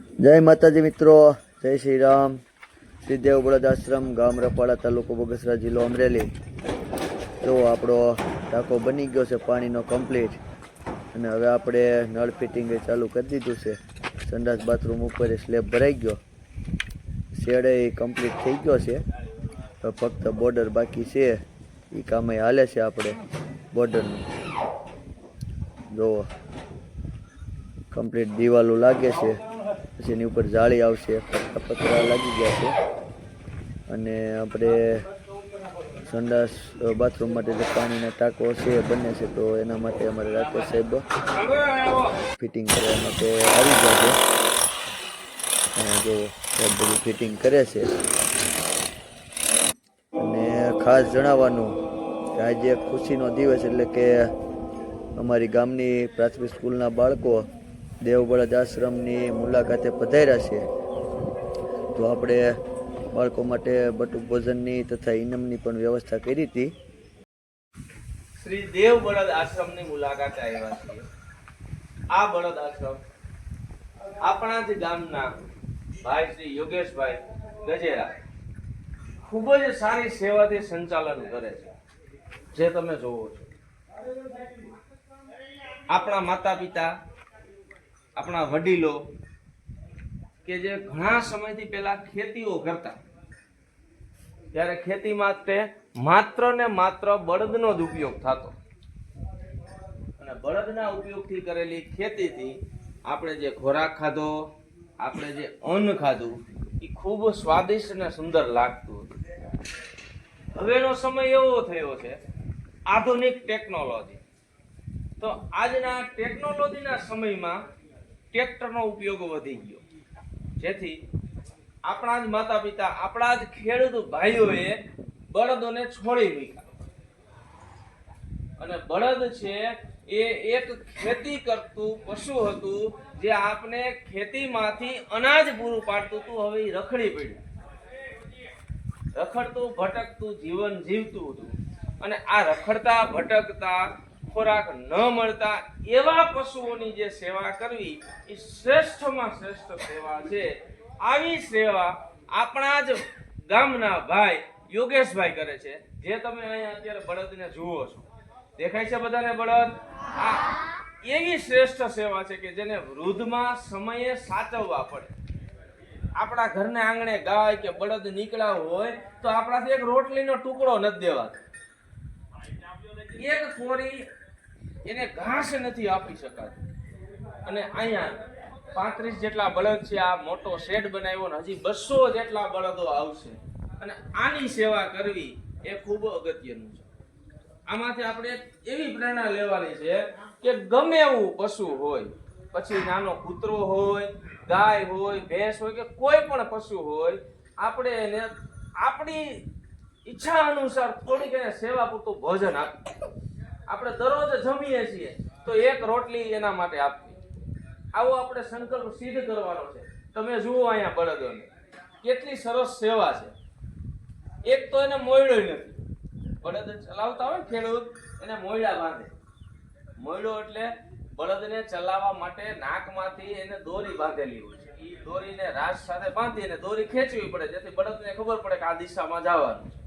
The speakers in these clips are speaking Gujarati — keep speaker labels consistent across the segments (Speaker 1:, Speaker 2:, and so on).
Speaker 1: જય માતાજી મિત્રો, જય શ્રી રામ. શ્રીદેવ બળદ આશ્રમ, ગામ રપાડા તાલુકો બગસરા જિલ્લો અમરેલી. જો આપણો ટાંકો બની ગયો છે પાણીનો કમ્પ્લીટ અને હવે આપણે નળ ફિટિંગ ચાલુ કરી દીધું છે. સંડાસ બાથરૂમ ઉપર સ્લેબ ભરાઈ ગયો. શેડે કમ્પ્લીટ થઈ ગયો છે. હવે ફક્ત બોર્ડર બાકી છે. એ કામે હાલે છે આપણે બોર્ડરનું. જુઓ કમ્પ્લીટ દિવાલો લાગે છે. પછી એની ઉપર જાળી આવશે, પતરા લાગી ગયા છે. અને આપણે સંડાસ બાથરૂમ માટે જે પાણીના ટાંકો છે બને છે, તો એના માટે અમારે રાકેશ સાહેબ ફિટિંગ કરવા માટે આવી ગયા છે. અને જો બધું ફિટિંગ કરે છે. અને ખાસ જણાવવાનું, કે આજે ખુશીનો દિવસ એટલે કે અમારી ગામની પ્રાથમિક સ્કૂલના બાળકો દેવબળદ આશ્રમની મુલાકાતે પધાર્યા છે તો આપણે બાળકો માટે બટુક ભોજનની તથા ઇનામની પણ વ્યવસ્થા કરી હતી.
Speaker 2: શ્રી દેવ બળદ આશ્રમની મુલાકાતે આવ્યા છીએ. આ બળદ આશ્રમ આપણા જ ગામના ભાઈ શ્રી યોગેશભાઈ ગજેરા ખૂબ જ સારી સેવાથી સંચાલન કરે છે. જે તમે જોવો છો. આપણા માતા પિતા આપણા વડીલો કે જે ઘણા સમયથી પહેલા ખેતીઓ કરતા, ત્યારે ખેતી માટે માત્ર ને માત્ર બળદનો જ ઉપયોગ થતો. અને બળદના ઉપયોગથી કરેલી ખેતીથી આપણે જે ખોરાક ખાધો, આપણે જે અન્ન ખાધું, એ ખૂબ સ્વાદિષ્ટ અને સુંદર લાગતું હવેનો સમય એવો થયો છે, આધુનિક ટેકનોલોજી. તો આજના ટેકનોલોજીના સમયમાં ટ્રેક્ટરનો ઉપયોગ વધી ગયો. જેથી આપણા જ માતા પિતા આપણા જ ખેડૂત ભાઈઓએ બળદોને છોડી મૂક્યા. અને બળદ છે એ એક ખેતી કરતું પશુ હતું જે આપને ખેતીમાંથી અનાજ પૂરું પાડતું હતું, હવે રખડી પડ્યું. રખડતું, ભટકતું, જીવન જીવતું હતું. અને આ રખડતા, ભટકતા ખોરાક ન મળતા એવા પશુઓની જે સેવા કરવી, એ શ્રેષ્ઠમાં શ્રેષ્ઠ સેવા છે. આવી સેવા આપણા જ ગામના ભાઈ યોગેશભાઈ કરે છે. જે તમે અહીંયા અત્યારે બળદને જુઓ છો. દેખાય છે બધાને બળદ? આ એવી શ્રેષ્ઠ સેવા છે કે જેને વૃદ્ધમાં સમયે સાચવવા પડે. આપણા ઘરના આંગણે ગાય કે બળદ નીકળ્યા હોય, તો આપણાથી એક રોટલીનો ટુકડો નથી દેવાતો. એક કોરી એને ઘાસ નથી આપી શકાતી. અને અહીંયા પાંત્રીસ જેટલા બળદ છે, આ મોટો શેડ બનાવ્યો ને હજી બસો જેટલા બળદો આવશે. અને આની સેવા કરવી એ ખૂબ અગત્યનું છે. આમાંથી આપણે એવી પ્રેરણા લેવાની છે કે ગમે એવું પશુ હોય, પછી નાનો કૂતરો હોય, ગાય હોય, ભેંસ હોય કે કોઈ પણ પશુ હોય, આપણે એને આપણી ઈચ્છા અનુસાર થોડીક એને સેવા પૂરતું ભોજન આપવું આપણે દરરોજ જમીએ છીએ, તો એક રોટલી એના માટે આપવી. આવો આપણે સંકલ્પ સિદ્ધ કરવાનો છે. તમે જુઓ અહીંયા બળદોને. કેટલી સરસ સેવા છે. એક તો એને મોયડો નથી. બળદ ચલાવતા હોય ખેડૂત, એને મોયડા બાંધે. મોયડો એટલે બળદને ચલાવવા માટે નાકમાંથી એને દોરી બાંધેલી હોય છે. એ દોરીને રાસ સાથે બાંધી અને દોરી ખેંચવી પડે, જેથી બળદને ખબર પડે કે આ દિશામાં જવાનું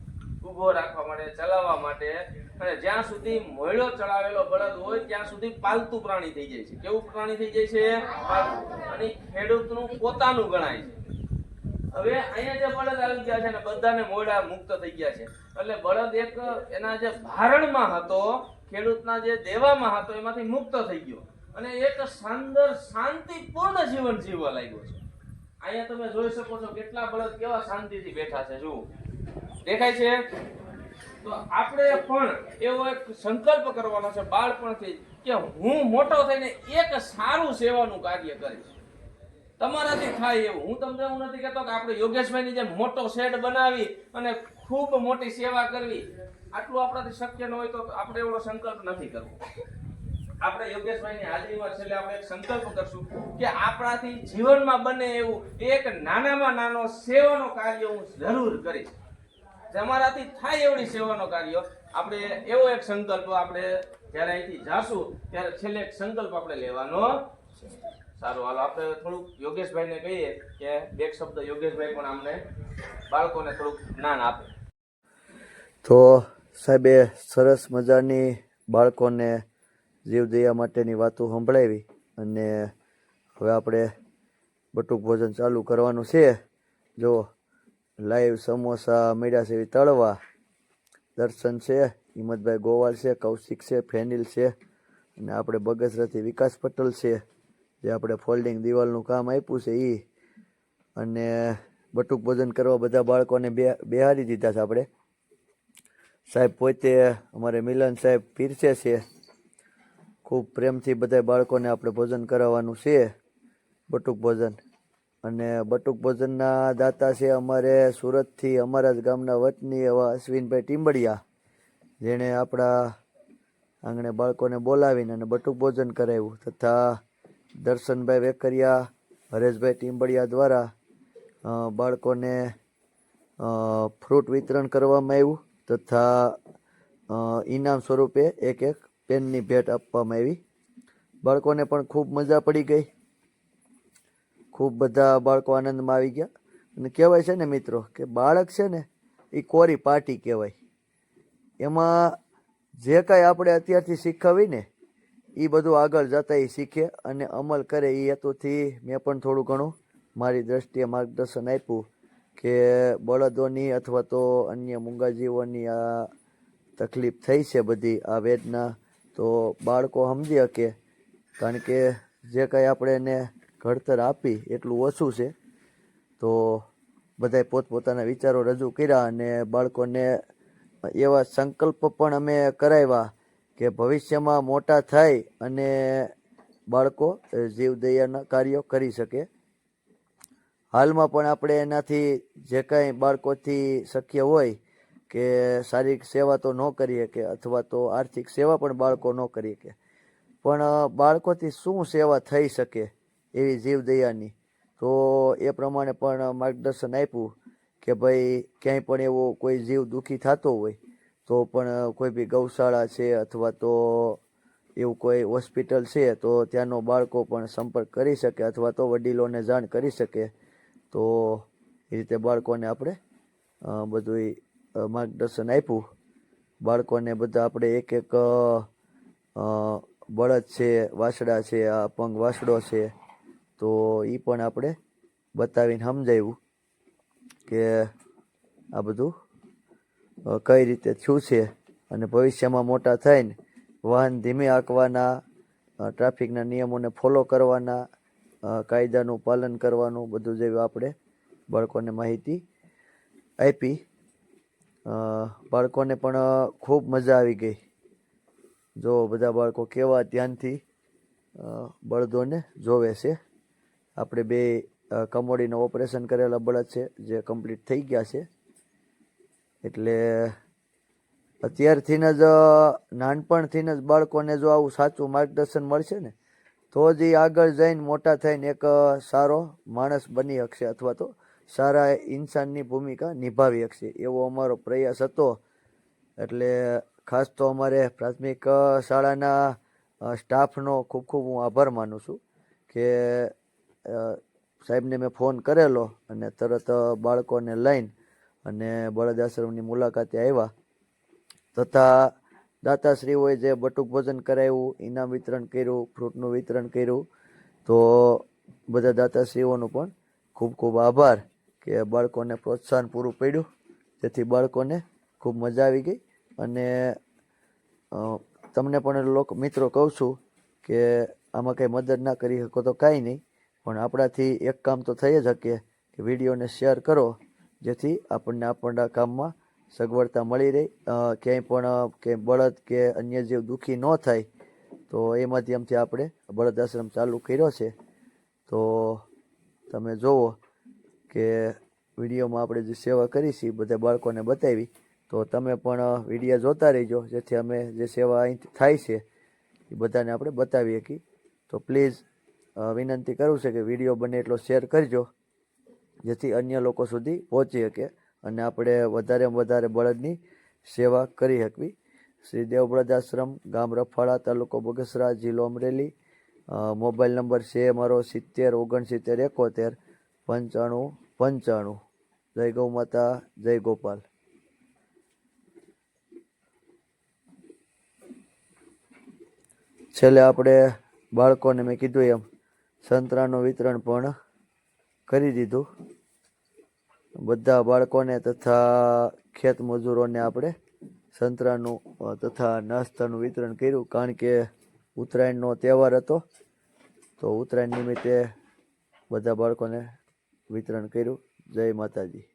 Speaker 2: ઊભો રાખવા માટે, ચલાવવા માટે. અને જ્યાં સુધી મોયડો ચડાવેલો બળદ હોય, ત્યાં સુધી પાલતુ પ્રાણી થઈ જાય છે. કેવું પ્રાણી થઈ જાય છે? અને ખેડૂતનું પોતાનું ગણાય છે. હવે અહીંયા જે બળદ આવી ગયા છે ને, બધાને મોયડા મુક્ત થઈ ગયા છે. એટલે બળદ એક એના જે ભારણમાં હતો, ખેડૂતના જે દેવામાં હતો, એમાંથી મુક્ત થઈ ગયો. અને એક શાનદાર શાંતિપૂર્ણ જીવન જીવવા લાગ્યો છે. અહીંયા તમે જોઈ શકો છો કેટલા બળદ કેવા શાંતિથી બેઠા છે, જુઓ. દેખાય છે? તો આપણે પણ એવો એક સંકલ્પ કરવાનો છે બાળપણથી કે હું મોટો થઈને એક સારું સેવાનું કાર્ય કરીશ. તમારાથી થાય એવું. હું તમને એવું નથી કહેતો કે આપણે યોગેશભાઈની જેમ મોટો શેડ બનાવી અને ખૂબ મોટી સેવા કરવી. આટલું આપણાથી શક્ય ન હોય તો આપણે એવો સંકલ્પ નથી કરવો. આપણે યોગેશભાઈની હાજરીમાં છેલ્લે આપણે એક સંકલ્પ કરશું કે આપણાથી જીવનમાં બને એવું એક નાનામાં નાનો સેવાનો કાર્ય હું જરૂર કરીશ. તમારાથી થાય એવડી સેવાનો કાર્ય. આપણે એવો એક સંકલ્પ આપણે જ્યારે અહીંથી જાશું, ત્યારે છેલ્લે એક સંકલ્પ આપણે લેવાનો સારું, હાલો, આપણે થોડુંક યોગેશભાઈને કહીએ કે બે શબ્દ યોગેશભાઈ પણ અમને બાળકોને થોડુંક જ્ઞાન આપે.
Speaker 1: તો સાહેબે સરસ મજાની બાળકોને જીવદયા માટેની વાતો સંભળાવી અને હવે આપણે બટુક ભોજન ચાલુ કરવાનું છે. જો લાઈવ સમોસા મળ્યા છે તળવા દર્શન છે હિંમતભાઈ ગોવાલ છે કૌશિક છે ફેનિલ છે અને આપણે બગસરાથી વિકાસ પટેલ છે, જે આપણે ફોલ્ડિંગ દિવાલનું કામ આપ્યું છે એ અને બટુક ભોજન કરવા બધા બાળકોને બે, બેહારી દીધા છે આપણે. સાહેબ પોતે અમારે મિલન સાહેબ પીરસે છે. ખૂબ પ્રેમથી બધા બાળકોને આપણે ભોજન કરાવવાનું છે, બટુક ભોજન. અને બટુક ભોજનના દાતા છે અમારે સુરતથી અમારા જ ગામના વતની એવા અશ્વિનભાઈ ટીમ્બડિયા જેણે આપણા આંગણે બાળકોને બોલાવીને અને બટુક ભોજન કરાવ્યું તથા દર્શનભાઈ વેકરિયા, હરેશભાઈ ટીમ્બડિયા દ્વારા બાળકોને ફ્રૂટ વિતરણ કરવામાં આવ્યું તથા ઇનામ સ્વરૂપે એક એક પેનની ભેટ આપવામાં આવી. બાળકોને પણ ખૂબ મજા પડી ગઈ. ખૂબ બધા બાળકો આનંદમાં આવી ગયા. અને કહેવાય છે ને મિત્રો કે બાળક છે ને એ કોરી પાર્ટી કહેવાય. એમાં જે કાંઈ આપણે અત્યારથી શીખવી ને એ બધું આગળ જતા એ શીખે અને અમલ કરે એ હેતુથી. મેં પણ થોડું ઘણું મારી દ્રષ્ટિએ માર્ગદર્શન આપ્યું કે બળદોની અથવા તો અન્ય મૂંગાજીઓની આ તકલીફ થઈ છે બધી, આ વેદના. તો બાળકો સમજી શકે. કારણ કે જે કાંઈ આપણે એને ઘડતર આપી એટલું ઓછું છે. તો બધાએ પોતપોતાના વિચારો રજૂ કર્યા અને બાળકોને એવા સંકલ્પ પણ અમે કરાવ્યા કે ભવિષ્યમાં મોટા થાય અને બાળકો જીવદયાના કાર્યો કરી શકે. હાલમાં પણ આપણે એનાથી જે કાંઈ બાળકોથી શક્ય હોય કે શારીરિક સેવા તો ન કરીએ કે અથવા તો આર્થિક સેવા પણ બાળકો ન કરી શકે. પણ બાળકોથી શું સેવા થઈ શકે? એવી જીવદયાની. તો એ પ્રમાણે પણ માર્ગદર્શન આપ્યું કે ભાઈ, ક્યાંય પણ એવો કોઈ જીવ દુઃખી થતો હોય, તો પણ કોઈ બી ગૌશાળા છે અથવા તો એવું કોઈ હોસ્પિટલ છે, તો ત્યાંનો બાળકો પણ સંપર્ક કરી શકે અથવા તો વડીલોને જાણ કરી શકે. તો એ રીતે બાળકોને આપણે બધું માર્ગદર્શન આપ્યું. બાળકોને બધા આપણે એક એક બળદ છે વાસડા છે, આ અપંગ વાસડો છે તો એ પણ આપણે બતાવીને સમજાવ્યું કે આ બધું કઈ રીતે થયું છે અને ભવિષ્યમાં મોટા થઈને વાહન ધીમે આંકવાના ટ્રાફિકના નિયમોને ફોલો કરવાના કાયદાનું પાલન કરવાનું, બધું જેવું આપણે બાળકોને માહિતી આપી. બાળકોને પણ ખૂબ મજા આવી ગઈ. જો બધા બાળકો કેવા ધ્યાનથી બળદોને જોવે છે. આપણે બે કમોડીના ઓપરેશન કરેલા બળદ છે જે કમ્પ્લીટ થઈ ગયા છે. એટલે અત્યારથી જ અ, નાનપણથી જ બાળકોને જો આવું સાચું માર્ગદર્શન મળશે ને તો જ એ આગળ જઈને મોટા થઈને એક સારો માણસ બની શકશે અથવા તો સારા ઇન્સાનની ભૂમિકા નિભાવી શકશે એવો અમારો પ્રયાસ હતો. એટલે ખાસ તો અમારે પ્રાથમિક શાળાના સ્ટાફનો ખૂબ ખૂબ હું આભાર માનું છું કે સાહેબને મેં ફોન કરેલો અને તરત બાળકોને લઈને અને બળદ આશ્રમની મુલાકાતે આવ્યા. તથા દાતાશ્રીઓએ જે બટુક ભોજન કરાવ્યું, ઇનામ વિતરણ કર્યું, ફ્રૂટનું વિતરણ કર્યું, તો બધા દાતાશ્રીઓનો પણ ખૂબ ખૂબ આભાર કે બાળકોને પ્રોત્સાહન પૂરું પડ્યું. જેથી બાળકોને ખૂબ મજા આવી ગઈ. અને તમને પણ લોકો મિત્રો કહું છું કે આમાં કંઈ મદદ ના કરી શકો તો કાંઈ નહીં. પણ આપણાથી એક કામ તો થઈ જ શકે કે વિડીયોને શેર કરો, જેથી આપણને આપણા કામમાં સગવડતા મળી રહે. ક્યાંય પણ, કે બળદ કે અન્ય જીવ દુઃખી ન થાય, તો એ માધ્યમથી આપણે બળદ આશ્રમ ચાલુ કર્યો છે. તો તમે જુઓ કે વિડીયોમાં આપણે જે સેવા કરી છે બધા બાળકોને બતાવી. તો તમે પણ વીડિયો જોતા રહેજો, જેથી અમે જે સેવા અહીં થાય છે એ બધાને આપણે બતાવી શકીએ તો પ્લીઝ વિનંતી કરું છે કે વીડિયો બને એટલો શેર કરજો, જેથી અન્ય લોકો સુધી પહોંચી શકે અને આપણે વધારેમાં વધારે બળદની સેવા કરી શકવી. શ્રી દેવ બળદ આશ્રમ ગામ રફાળા તાલુકો બગસરા જિલ્લો અમરેલી. મોબાઈલ નંબર છે મારો સિત્તેર, ઓગણસિત્તેર, એકોતેર, પંચાણું પંચાણું. જય ગૌ માતા, જય ગોપાલ. છેલ્લે આપણે બાળકોને મેં કીધું એમ સંતરાનું વિતરણ પણ કરી દીધું. બધા બાળકોને તથા ખેત મજૂરોને આપણે સંતરાનું તથા નાસ્તાનું વિતરણ કર્યું. કારણ કે ઉત્તરાયણનો તહેવાર હતો, તો ઉત્તરાયણ નિમિત્તે બધા બાળકોને વિતરણ કર્યું. જય માતાજી.